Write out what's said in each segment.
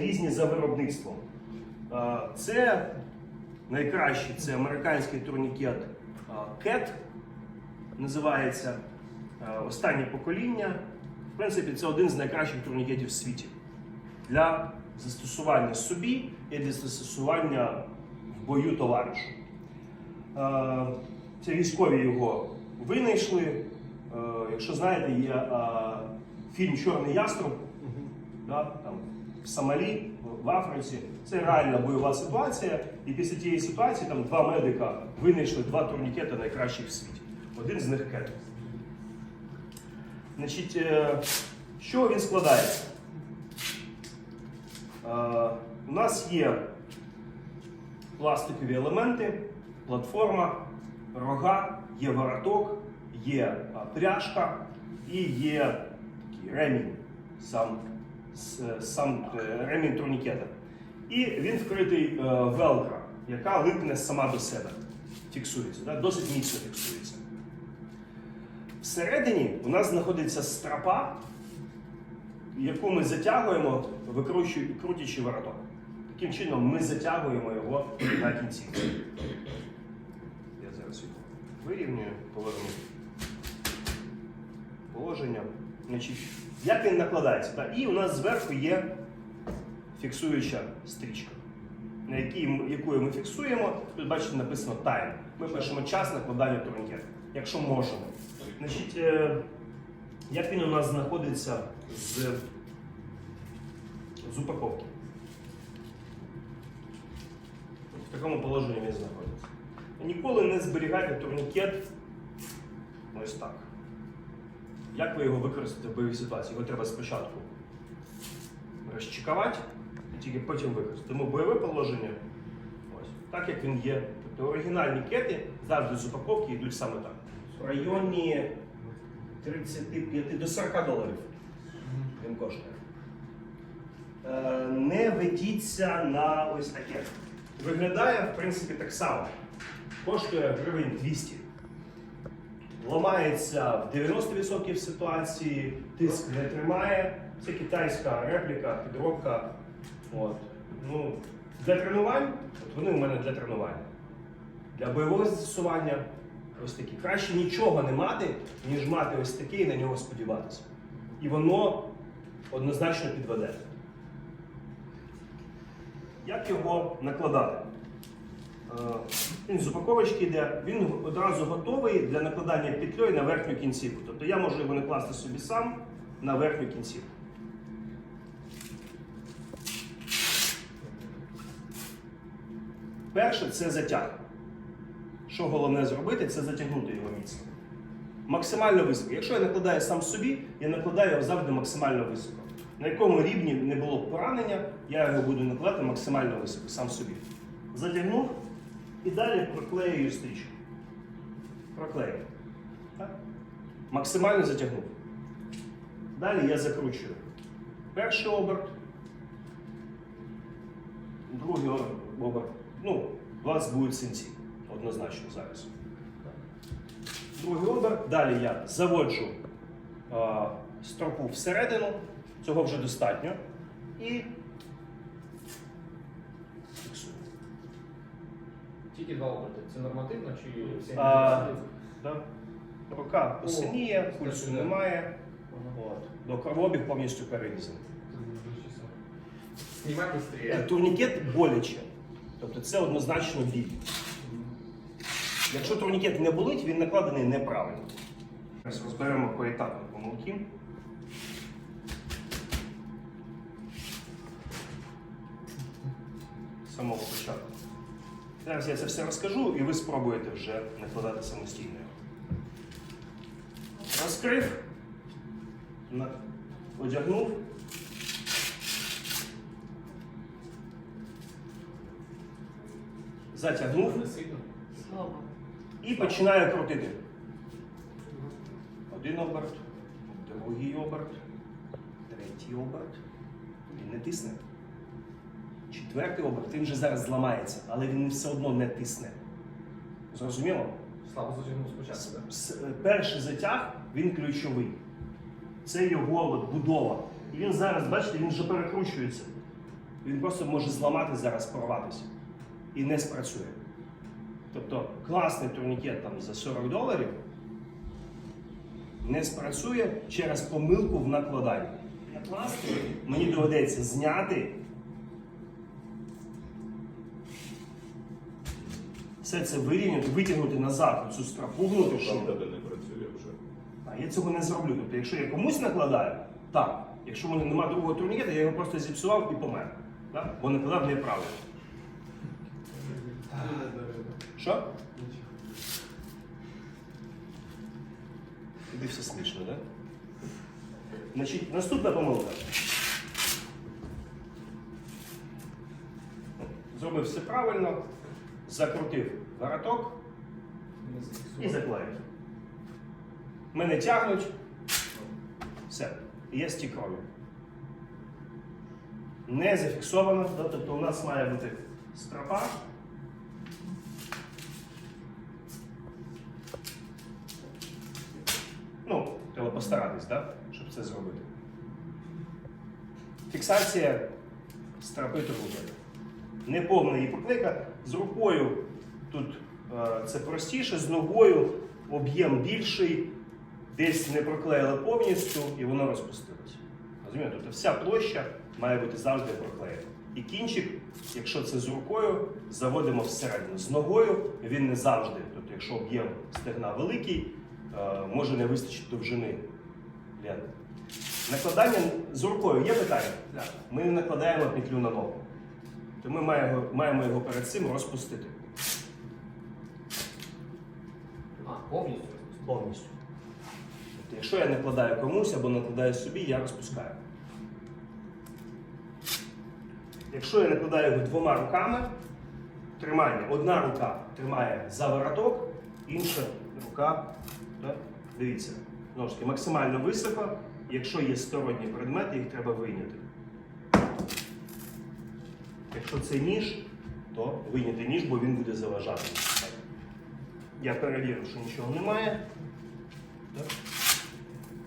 різні за виробництвом. Це найкращий це американський турнікет CAT, називається останнє покоління. В принципі, це один з найкращих турнікетів в світі для застосування собі і для застосування в бою товаришу. Це військові його винайшли. Якщо знаєте, є фільм Чорний яструб да, там, в Сомалі, в Африці. Це реальна бойова ситуація. І після тієї ситуації там два медика винайшли два турнікети найкращих в світі. Один з них кет. Значить, е, чого він складається? Е, У нас є пластикові елементи, платформа, рога, є вороток, є пряжка і є такий ремінь, сам, сам е, ремінь турнікета. І він вкритий е, велкро, яка липне сама до себе, фіксується, да? досить міцно фіксується. Всередині у нас знаходиться стропа, яку ми затягуємо, крутячи вороток. Таким чином ми затягуємо його на кінці. Я зараз його вирівнюю, поверну положення. Значить, як він накладається? Так? І у нас зверху є фіксуюча стрічка, на якій, якою ми фіксуємо. Тут бачите, написано time. Ми пишемо час накладання турнікету, якщо можемо. Значить, е, як він у нас знаходиться з, з упаковки? В такому положенні він знаходиться. Ніколи не зберігайте турнікет ось так. Як ви його використаєте в бойовій ситуації? Його треба спочатку розчекувати, і тільки потім використати. Тому бойове положення, ось, так як він є. Тобто оригінальні кети завжди з упаковки йдуть саме так. В районі 35 до 40 доларів він коштує. Е, Не ведіться на ось таке. Виглядає, в принципі, так само. Коштує гривень 200. Ламається в 90% ситуації, тиск не тримає. Це китайська репліка, підробка. От. Ну, для тренувань, от вони у мене для тренувань. Для бойового застосування ось такі. Краще нічого не мати, ніж мати ось таке і на нього сподіватися. І воно однозначно підведе. Як його накладати? Е, Він з упаковочки йде, він одразу готовий для накладання петлею на верхню кінцівку. Тобто я можу його накласти собі сам на верхню кінцівку. Перше це затяг. Що головне зробити, це затягнути його міцно. Максимально високо. Якщо я накладаю сам собі, я накладаю його завжди максимально високо. На якому рівні не було б поранення, я його буду накладати максимально високо, сам собі. Затягнув і далі проклеюю стрічку. Проклею. Так? Максимально затягнув. Далі я закручую. Перший оберт, другий оберт. Ну, у вас будуть синці. Однозначно зараз. Другий оберт. Далі я заводжу а, стропу всередину. Цього вже достатньо. І Тільки два оберти. Це нормативно чи всі А, да. Рука посиніє, пульсу немає. От. До кровообіг повністю перерізаний. Знімай быстрее. Турнікет боляче. Тобто це однозначно біль. Якщо турнікет не болить, він накладений неправильно. Зараз розберемо поетапно помилки. З самого початку. Зараз я це все розкажу і ви спробуєте вже накладати самостійно. Розкрив, одягнув. Затягнув і починаю крутити. Один оберт, другий оберт, третій оберт. Він не тисне. Четвертий оберт, він вже зараз зламається, але він все одно не тисне. Зрозуміло? Слабо затягнув спочатку, так? С- Перший затяг він ключовий. Це його от, будова. І він зараз, бачите, він вже перекручується. він просто може зламати зараз, порватися і не спрацює. Тобто класний турнікет там за 40 доларів не спрацює через помилку в накладанні. Накласти мені доведеться зняти. Все це вирівняти, витягнути назад цю стропу внутрішню. Там тебе не працює вже. А я цього не зроблю. Тобто, якщо я комусь накладаю, так. Якщо в мене немає другого турнікета, я його просто зіпсував і помер. Так? Бо накладав неправильно. Що? Тобі все смішно, так? Значить, наступна помилка. Зробив все правильно, закрутив вороток і заклеїв. Мене тягнуть. Все. Є стік крові. Не зафіксовано, да? тобто у нас має бути стропа. Ну, треба постаратись, да? щоб це зробити. Фіксація стропи турнікета. Неповна її поклика. З рукою тут е, це простіше, з ногою об'єм більший, десь не проклеїли повністю і воно розпустилось. Розумієте? Тобто вся площа має бути завжди проклеєна. І кінчик, якщо це з рукою, заводимо всередину. З ногою він не завжди. Тобто, якщо об'єм стегна великий, е, може не вистачить довжини. Накладання з рукою є питання? Ми не накладаємо петлю на ногу. То ми маємо, маємо його перед цим розпустити А, повністю. повністю. Тобто, якщо я накладаю комусь або накладаю собі, я розпускаю. Якщо я накладаю його двома руками, тримання, одна рука тримає за вороток, інша рука, так, дивіться, таки, максимально високо, якщо є сторонні предмети, їх треба вийняти. Якщо це ніж, то вийняти ніж, бо він буде заважати. Я перевірив, що нічого немає. Так.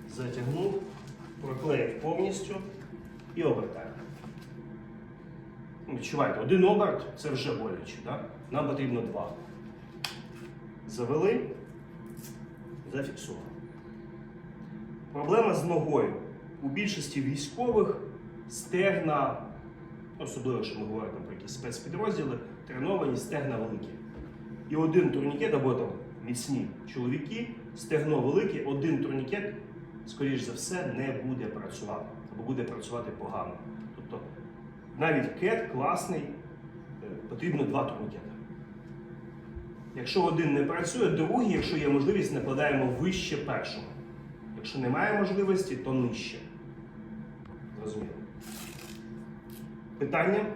Затягнув, проклеїв повністю і обертаю. Відчувайте, один оберт це вже боляче. Так? Нам потрібно два. Завели, зафіксували. Проблема з ногою. У більшості військових стегна, особливо, що ми говоримо про якісь спецпідрозділи, треновані стегна великі. І один турнікет, або там міцні чоловіки, стегно велике, один турнікет, скоріш за все, не буде працювати, або буде працювати погано. Тобто навіть кет класний, е, потрібно два турнікети. Якщо один не працює, другий, якщо є можливість, накладаємо вище першого. Якщо немає можливості, то нижче. Зрозуміло. Питання?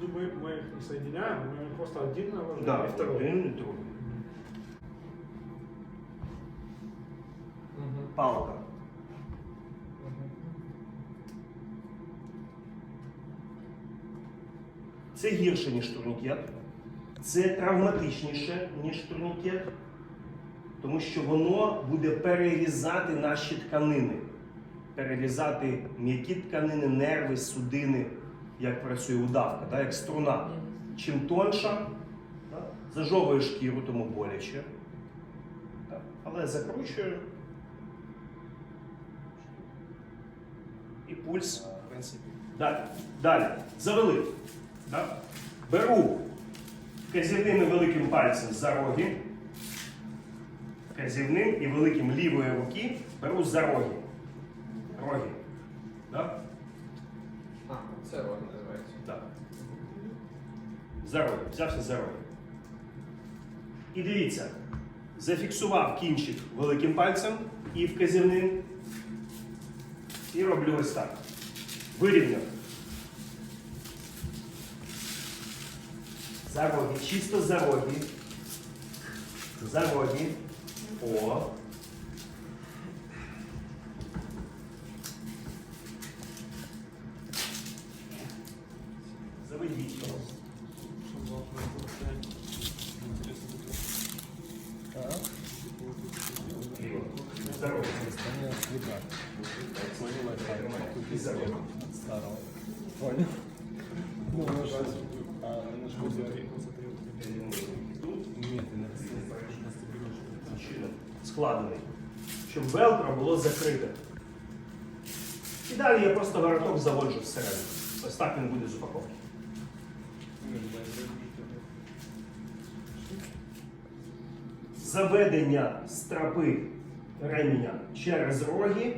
Мы, мы их не соединяем, мы просто один наложили Да, и второй. один і другий. Угу. Палка. Це гірше, ніж турнікет. Це травматичніше, ніж турнікет, тому що воно буде перерізати наші тканини, перерізати м'які тканини, нерви, судини, як працює удавка, так, як струна. Чим тонша, так, зажовує шкіру, тому боляче. Так, але закручує. І пульс, в принципі. Далі. Далі. Завели. Да? Беру вказівним і великим пальцем за роги. Вказівним і великим лівої руки беру за роги. Роги. Да? Це роль називається. Да. За. Взявся за роги. І дивіться, зафіксував кінчик великим пальцем і вказівним. І роблю ось так. Вирівняв. За роги, чисто за роги. За роги. О. Роги. Понял? чином складений, щоб велкро було закрите. І далі я просто вороток заводжу всередину. Ось так він буде з упаковки. Заведення стропи реміння через роги.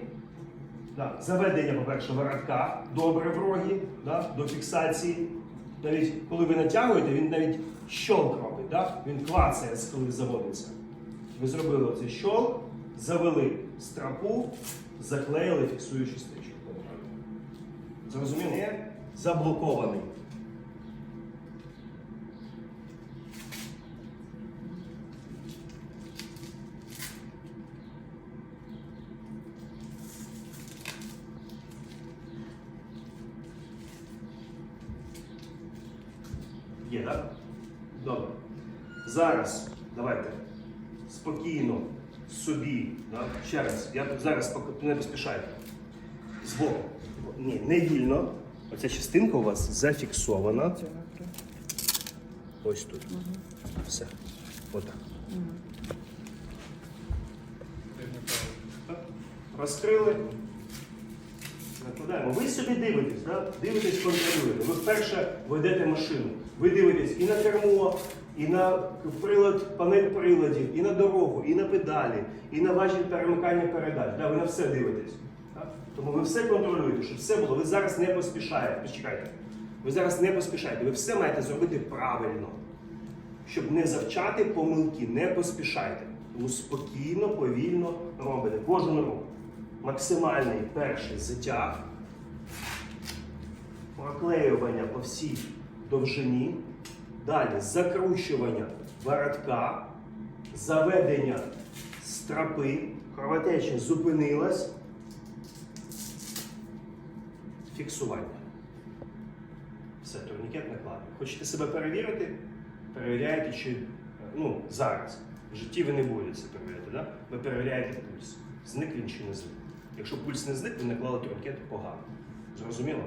Да, заведення, по-перше, воротка добре в роги да, до фіксації. Навіть коли ви натягуєте, він навіть щолк робить, да? він клацає, коли заводиться. Ви зробили оцей щолк, завели стропу, заклеїли фіксуючу стрічку. Зрозуміло? Заблокований. Є, так? Добре. Зараз давайте спокійно собі. Да? Ще раз, я тут зараз не поспішайте. Збоку. Ні, не вільно. Оця частинка у вас зафіксована. Ось тут. Все. Отак. Так. Розкрили. Накладаємо. Ви собі дивитесь, да? дивитесь, контролюєте. Ви вперше ведете машину. Ви дивитесь і на кермо, і на прилад, панель приладів, і на дорогу, і на педалі, і на важіль перемикання передач. Да? Ви на все дивитесь. Так? Тому ви все контролюєте, щоб все було. Ви зараз не поспішаєте. Почекайте. Ви зараз не поспішаєте. Ви все маєте зробити правильно. Щоб не завчати помилки, не поспішайте. Тому спокійно, повільно робите. Кожен рух. Максимальний перший затяг, проклеювання по всій довжині, далі закручування воротка, заведення стропи, кровотеча зупинилась, фіксування. Все, турнікет накладений. Хочете себе перевірити? Перевіряєте, чи ну, зараз. В житті ви не будете це перевіряти, да? ви перевіряєте пульс. Зник він чи не зник. Якщо пульс не зник, ви наклали турнікет погано. Зрозуміло?